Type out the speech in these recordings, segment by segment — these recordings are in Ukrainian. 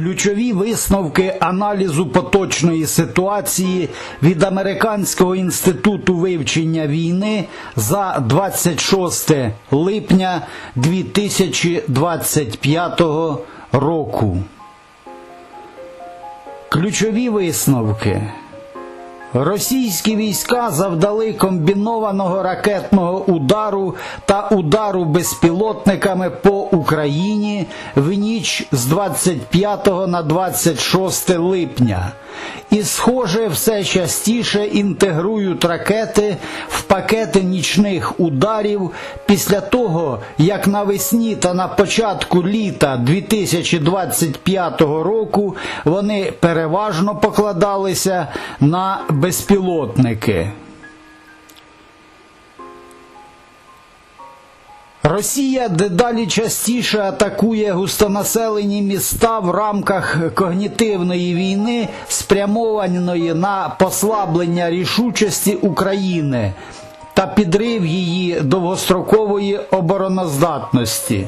Ключові висновки аналізу поточної ситуації від Американського інституту вивчення війни за 26 липня 2025 року. Ключові висновки. Російські війська завдали комбінованого ракетного удару та удару безпілотниками по Україні в ніч з 25 на 26 липня. І, схоже, все частіше інтегрують ракети в пакети нічних ударів після того, як навесні та на початку літа 2025 року вони переважно покладалися на безпілотники. Росія дедалі частіше атакує густонаселені міста в рамках когнітивної війни, спрямованої на послаблення рішучості України та підрив її довгострокової обороноздатності.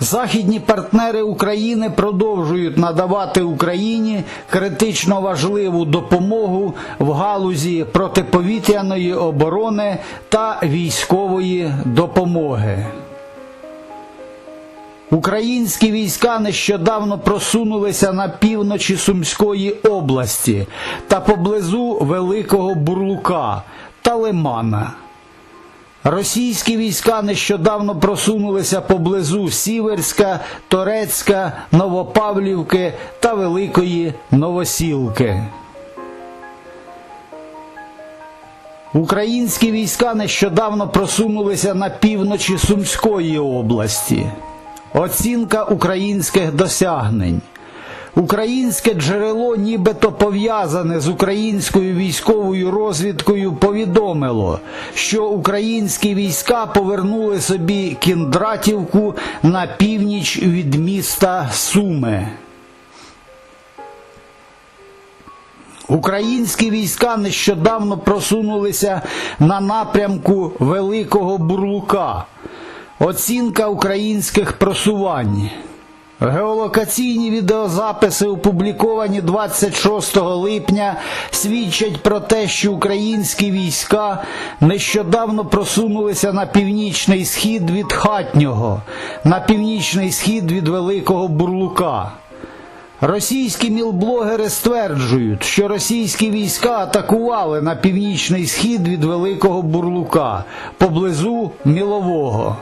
Західні партнери України продовжують надавати Україні критично важливу допомогу в галузі протиповітряної оборони та військової допомоги. Українські війська нещодавно просунулися на півночі Сумської області та поблизу Великого Бурлука та Лимана. Російські війська нещодавно просунулися поблизу Сіверська, Торецька, Новопавлівки та Великої Новосілки. Українські війська нещодавно просунулися на півночі Сумської області. Оцінка українських досягнень. Українське джерело, нібито пов'язане з українською військовою розвідкою, повідомило, що українські війська повернули собі Кіндратівку на північ від міста Суми. Українські війська нещодавно просунулися на напрямку Великого Бурлука. Оцінка українських просувань. Геолокаційні відеозаписи, опубліковані 26 липня, свідчать про те, що українські війська нещодавно просунулися на північний схід від Хатнього, на північний схід від Великого Бурлука. Російські мілблогери стверджують, що російські війська атакували на північний схід від Великого Бурлука поблизу Мілового.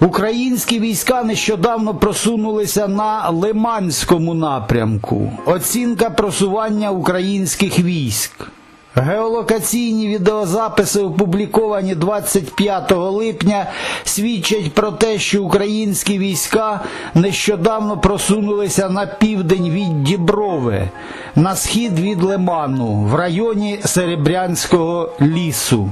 Українські війська нещодавно просунулися на Лиманському напрямку. Оцінка просування українських військ. Геолокаційні відеозаписи, опубліковані 25 липня, свідчать про те, що українські війська нещодавно просунулися на південь від Діброви, на схід від Лиману, в районі Серебрянського лісу.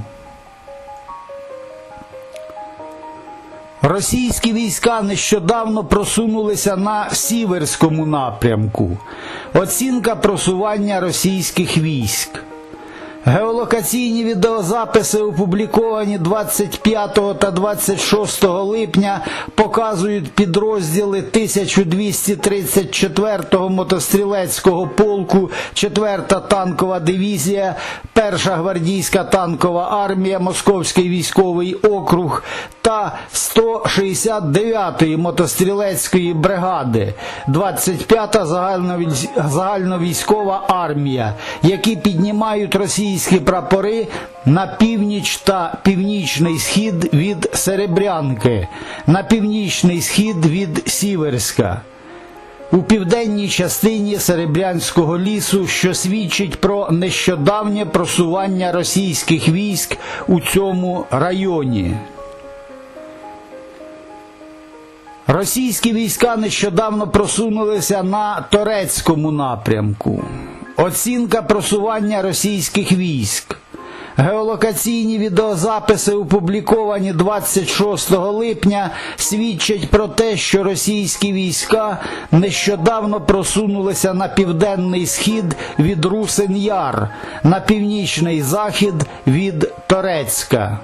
Російські війська нещодавно просунулися на Сіверському напрямку. Оцінка просування російських військ. Геолокаційні відеозаписи, опубліковані 25 та 26 липня, показують підрозділи 1234-го мотострілецького полку, 4-та танкова дивізія, 1-ша гвардійська танкова армія, Московський військовий округ та 169-ї мотострілецької бригади, 25-та загальновійськова армія, які піднімають російські прапори на північ та північний схід від Серебрянки, на північний схід від Сіверська. У південній частині Серебрянського лісу, що свідчить про нещодавнє просування російських військ у цьому районі. Російські війська нещодавно просунулися на Торецькому напрямку. Оцінка просування російських військ. Геолокаційні відеозаписи, опубліковані 26 липня, свідчать про те, що російські війська нещодавно просунулися на південний схід від Русин-Яр, на північний захід від Торецька.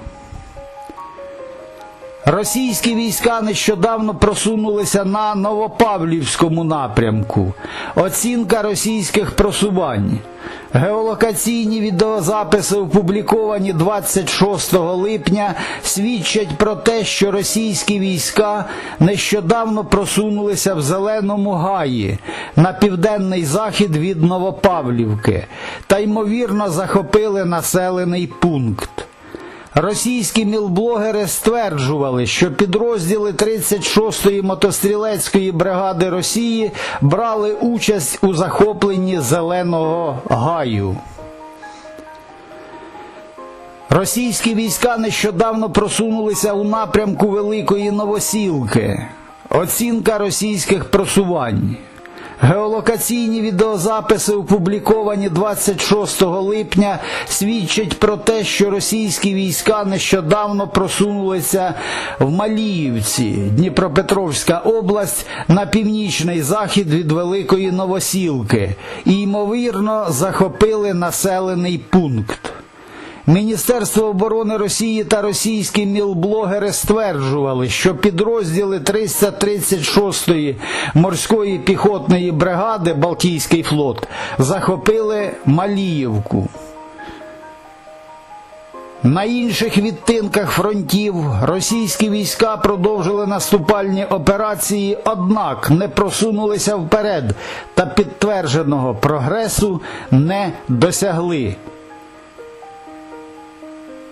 Російські війська нещодавно просунулися на Новопавлівському напрямку. Оцінка російських просувань. Геолокаційні відеозаписи, опубліковані 26 липня, свідчать про те, що російські війська нещодавно просунулися в Зеленому Гаї на південний захід від Новопавлівки та ймовірно захопили населений пункт. Російські мілблогери стверджували, що підрозділи 36-ї мотострілецької бригади Росії брали участь у захопленні Зеленого Гаю. Російські війська нещодавно просунулися у напрямку Великої Новосілки. Оцінка російських просувань. Геолокаційні відеозаписи, опубліковані 26 липня, свідчать про те, що російські війська нещодавно просунулися в Маліївці, Дніпропетровська область, на північний захід від Великої Новосілки і, ймовірно, захопили населений пункт. Міністерство оборони Росії та російські мілблогери стверджували, що підрозділи 336-ї морської піхотної бригади Балтійський флот захопили Маліївку. На інших відтинках фронтів російські війська продовжили наступальні операції, однак не просунулися вперед та підтвердженого прогресу не досягли.